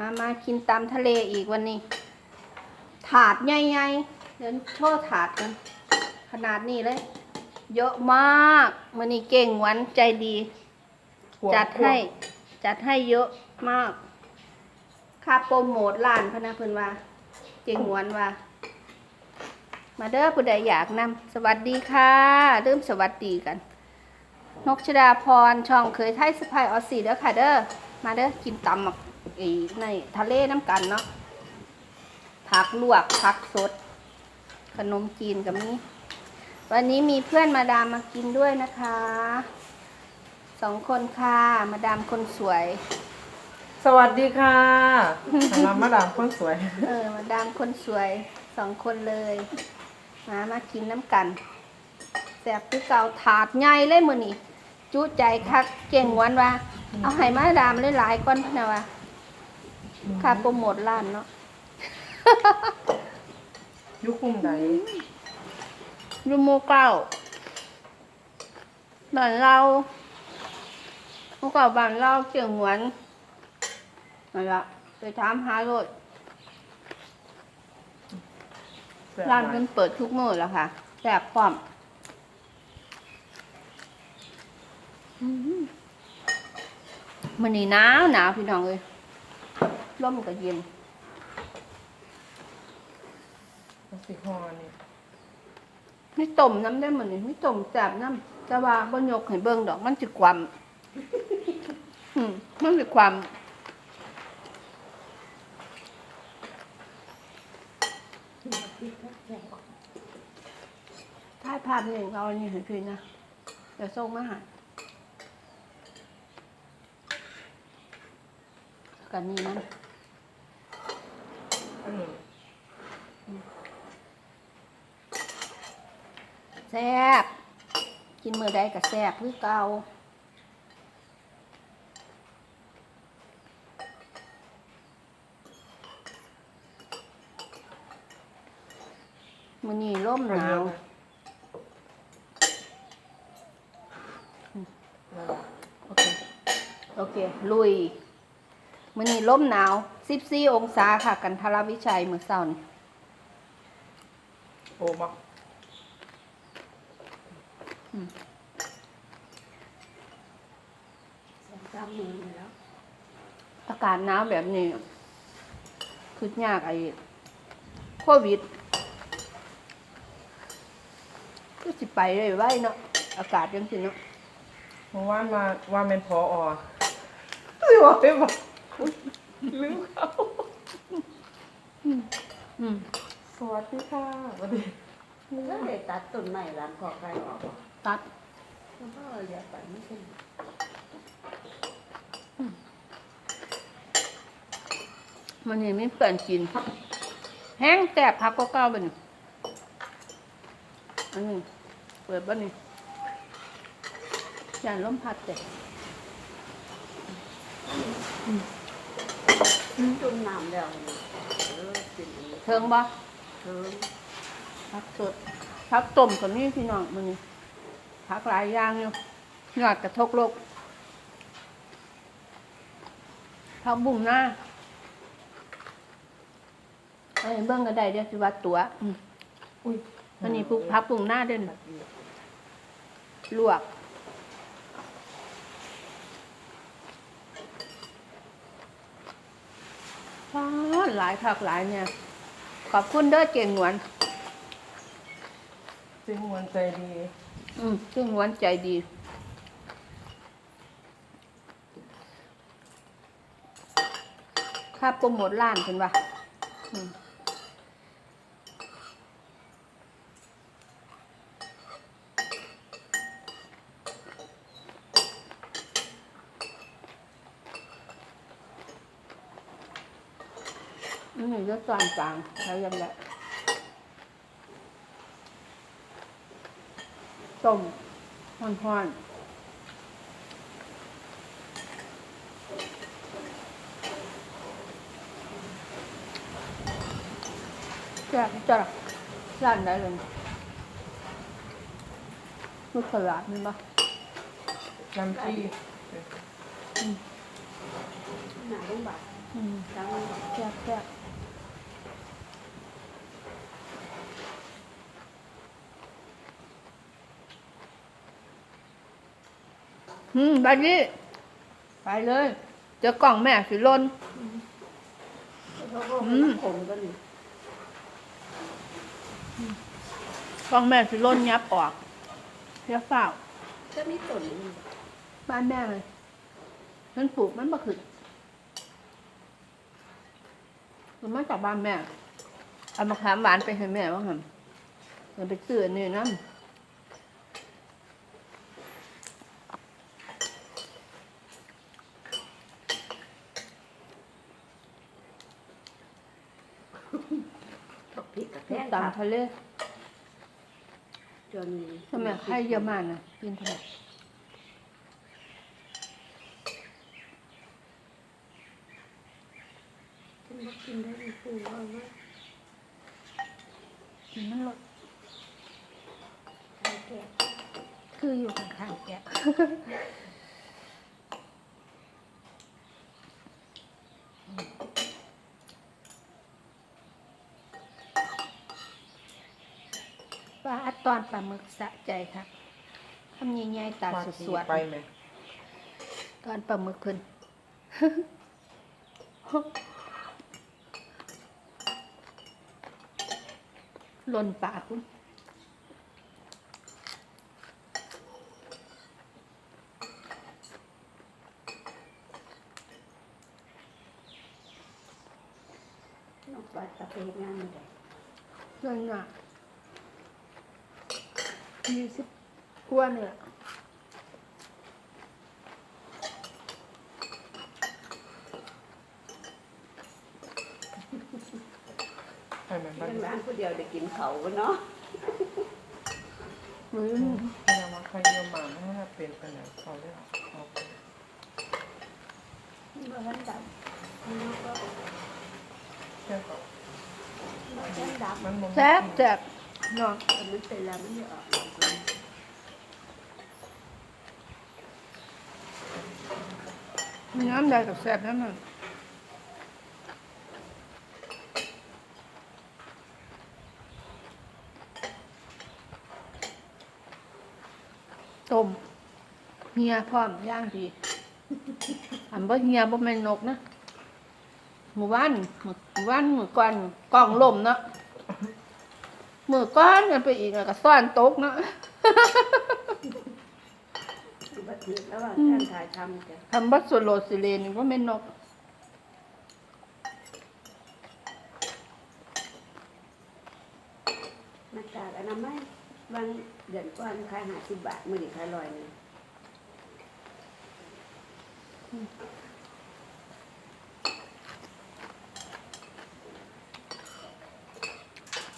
มามากินตามทะเลอีกวันนี้ ถาดใหญ่ๆเดี๋ยวโชว์ถาดกันขนาดนี้เลย เยอะมากมันนี้เก่งหวันใจดี จัดให้จัดให้เยอะมาก ค่าโปรโมทร้านพะนะเพิ่นว่า เก่งหวนว่า มาเด้อผู้ใดอยากนำสวัสดีค่ะเริ่มสวัสดีกัน นกชดาพรช่องเคยไทยสปายออสซี่เด้อค่ะเด้อมาเด้อกินตำหมักอี ในทะเลน้ำกันเนาะผักลวกผักสด ขนมจีนกับนี้ วันนี้มีเพื่อนมาดามมากินด้วยนะคะสองคนค่ะ มาดามคนสวย สวัสดีค่ะสำหรับมาดามคนสวย เออ มาดามคนสวยสองคนเลย มามากินน้ำกันแซ่บคือเก่าถาดใหญ่เลยมือนี่จุใจคักเก่งหวันว่า เอาให้มาดามหลายๆก้อนพะนะว่า ค่าโปรโมทร้านเนาะยุคุมใดยูโมเก้าบ้านเราเมื่อก่อนบ้านเราเก่งหวนนั่นละไปถามหาโรดแซ่บร้านหลเพิ่นเปิดทุกมื้อแล้วค่ะแซ่บพร้อมมันนี่หนาวหนาวพี่น้องเอ้ย ลมก็เย็นสิฮอนี่ไม่ต้มน้ำได้เหมือนนี่ไม่ต้มแซ่บน้ำแต่ว่าบ่ยกให้เบิ่งดอก มันสิความ อืมมันสิความ ถ่ายภาพนี่เอาอันนี้ให้พี่นะ เดี๋ยวส่งมาให้กันนี่นะ อืม แซ่บกินมือใดก็แซ่บคือเก่ามือนี้ร่มหนาวนั่นแหละโอเค โอเค ลุยมือนี้ร่มหนาว14องศาค่ะ กันทรวิชัยมือเศร้านี่โอ้มา อากาศหนาวแบบนี้คือยากไอ้โควิดก็สิไปเลยไว้เนาะอากาศยังสิเนาะเมื่อวานมาว่าเป็นพออสิว่าได้บ่ลืมเขาอืมสวัสดีค่ะสวัสดีแล้วเด็กตัดต้นไม้ร้านขอไก่ออก ตัดแล้วก็อย่าไปไม่ใช่มันนี่ไม่เปลี่ยนกิน แห้งแสบพักก็เก้าไปนี่อันนี้เปิดบ้านี่ยานล้มพัดแต่จุ่มน้ำแล้วเออกินอันนี้เทิงบ่เทิงพักสดพักต้มกับนี่พี่น้องมันนี่ พักหลายอย่างอยู่ยอดกระทกโลกพักบุ่มหน้าเอ้เบิ้งก็ได้เดี๋ยวสิว่าตัวอืมอุ้ยอันนี้พวกพักบุ่มหน้าเด่นลวกฟ้าหลายผักหลายเนี่ย ขอบคุณเด้อเก่งหวนเจงมวนใจดี อืมเก่งหวานใจดี ค่าโปรโมทร้านเป็นว่าอืมอืมเยอะจานกลางใช้วยังไง ต้มห่อนๆจ้ะจ้ะร้านไหนเลยลูกตลาดนี่ปะน้ำจี้หนาลงบาทอืมทั้งแซ่บแซ่ อืมบาดี้ ไปเลย เจอกล่องแม่สิลน เขาก็อืมขมก็นี่กล่องแม่สิลนยับออกเสียเปล่าจะมีต้นนี่บ้านแม่เลยมันปลูกมันบ่ขึ้นมันมาจากบ้านแม่เอามะขามหวานไปให้แม่ว่างั้นมันไปซื้ออันนี่นะ ผักพริกกับแพง ตามครับทะเลจนทำไมใครเยอะมากนะกินทำไมฉันบ่กินได้ไม่ฟูว่าว่ากินมันลดใครแก่คืออยู่ข้างๆแก ลาอัดตอนปลาหมึกสะใจค่ะทำใหญ่ๆตามาสทีวดไปไหมๆตอนปลาหมึกเพิ่นหล่นปากคุณน้องปลาตะเพียงานไม่ได้หล่นอะ ยี่สิบกว่าเนี่ยไปไหมบ้าเป็นนร้านผู้เดียวได้กินเขาวเนาะมือพยายามว่าใครเยอะมาไม่ให้เป็นไปไหนเขาเรียกเอาไปบ่ทันดำมันก็เที่ยวกับบ่ทันดำมันมันแซ่บแซ่บเนาะแต่มันเป็นแล้วไมันจะออกมีน้ำใดกับแซ่บนั่นน่ะต้มเฮียพร้อมย่างดีอันบ่เฮียบ่แม่นนกนะหมู่บ้านหมู่บ้านหมู่ก่อนกล่องลมเนาะ มือก้อนกันไปอีกแล้วก็ซ่อนตกเนาะอุบัติเหตุระหว่างการถ่ายทำกันทำบัตรโซโลสิเลนว่าแม่นนกหน้ากากอนามัยบางเดือนก่อนขาย50บาทมื้อนี้ขายร้อยหนึงเราไปซื้อเสริมไทยเรามันขาย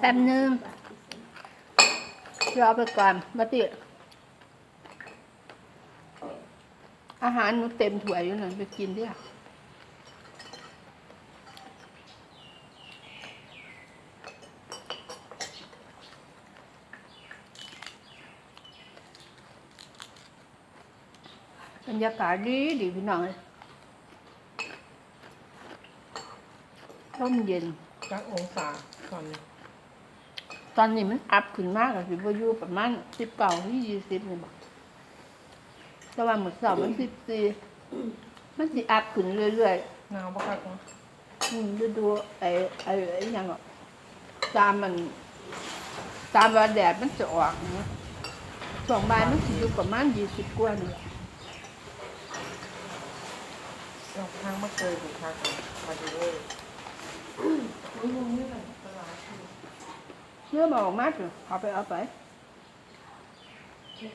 แป๊บนึง50บาทรอไปก่อนบัติอาหารหนูเต็มถ้วยอยู่นั่นไปกินดิค่ะบรรยากาศดีดีพี่น้องเลมเย็น จักองศาตอนนี้ตอนนี้มันอัพขึ้นมากอะสิบอยู่ประมาณสิบเก้าที่ยี่สิบเลยบอกแต่ว่าเหมือนสอบมันสิบสี่มันสิอัพขึ้นเรื่อยหนาวปะครับเนาะๆอืมฤดูไอ้ไอ้ไอ้หยังอะตามมัน ตามว่าแดดมันจะออกนะสองใบายมันสิอยู่ประมาณยี่สิบกว่านี่แหละเราทางมาเคยถูกทางกันมาดูเลย เชื่อมาออกมาเถอะเอาไปเอาไป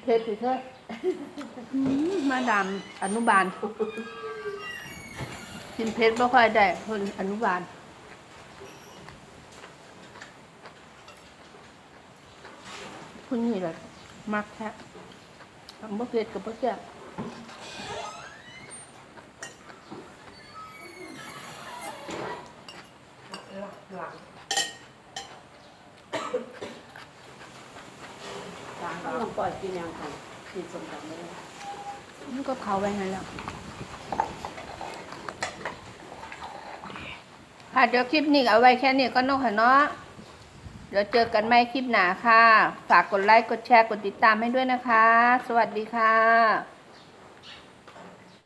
เพชรสิเธอมาดามอนุบาลกินเพชรไม่ค่อยได้คนอนุบาลคุณนี่แหละมักแท้ทำบ่เพชรกับบ่แซ่บ กินยังไงกินสมกับแม่มันก็เขาไปงั้นแล้วค่ะเดี๋ยวคลิปนี้เอาไว้แค่นี้ก็นอกค่ะเนาะเดี๋ยวเจอกันใหม่คลิปหน้าค่ะ ฝากกดไลค์ กดแชร์ กดติดตามให้ด้วยนะคะ สวัสดีค่ะ